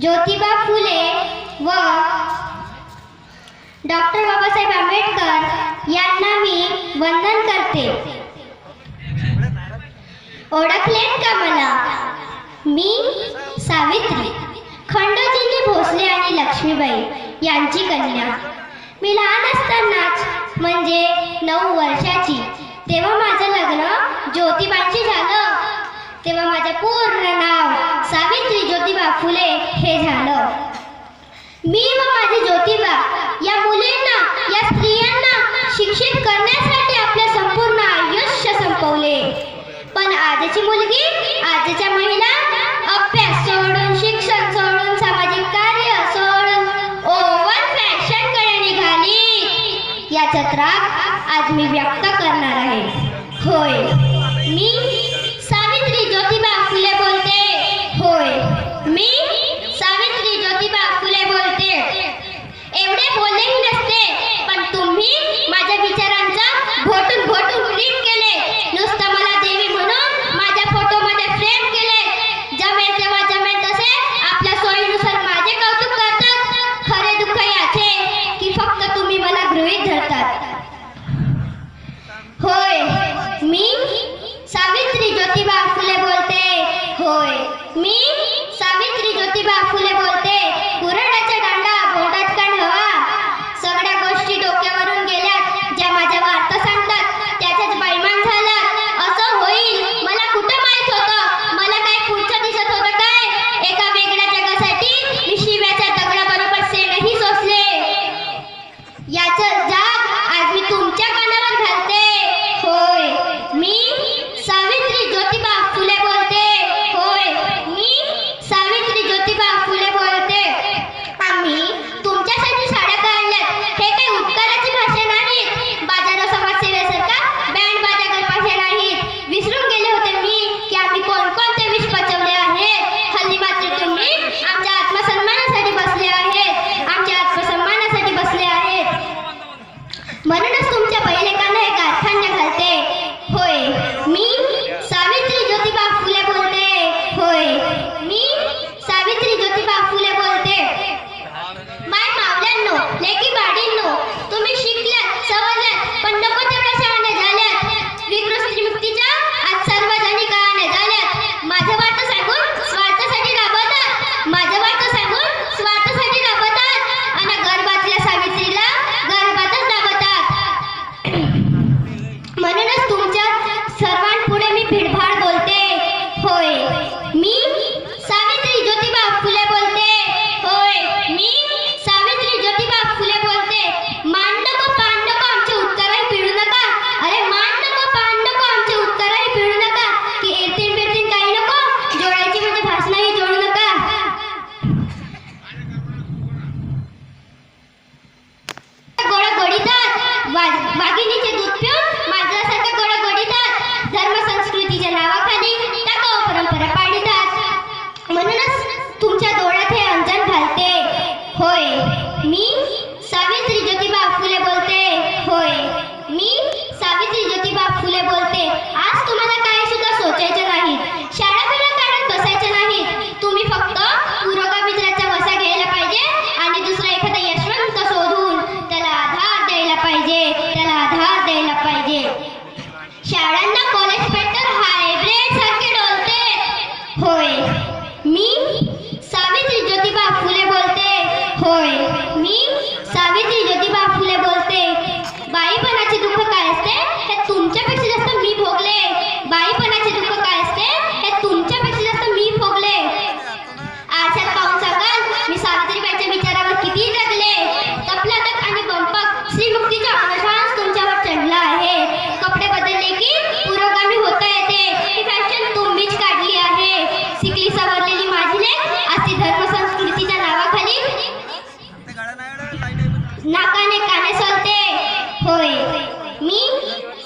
ज्योतिबा फुले व डॉक्टर बाबासाहेब आंबेडकर यांना मी वंदन करते. ओळखले का मला? मी सावित्री खंडोजींनी भोसले आणि लक्ष्मीबाई यांची कन्या. मी लहान असतानाच म्हणजे नऊ वर्षाची तेव्हा माझं लग्न ज्योतिबाची फुले हे झालं. मी व माझे ज्योतिबा या मुलींना या स्त्रियांना शिक्षित करण्यासाठी आपले संपूर्ण आयुष्य संपवले. पण आजची मुलगी आजच्या महिला अभ्यास सोडून शिक्षण सोडून सामाजिक कार्य सोडून ओवर फॅशनकडे निघाली. या चत्रात आज मी व्यक्त करणार आहे. होय. मी सावित्री ज्योतिबा मी सावित्री ज्योतिबा फुले बोलते. एवढे बोललेही नसते पण तुम्ही माझ्या विचारांचा भोटून भोटून प्रेम केले. नुसतं मला देवी म्हणून माझ्या फोटोमध्ये फ्रेम केले. जमेल तेव्हा जमेल तसे आपल्या सोयीनुसार माझे कौतुक करतात. खरे दुःख याचे की फक्त तुम्ही मला गृहीत धरतात. होय मी सावित्री ज्योतिबा फुले बोलते. होय मी Me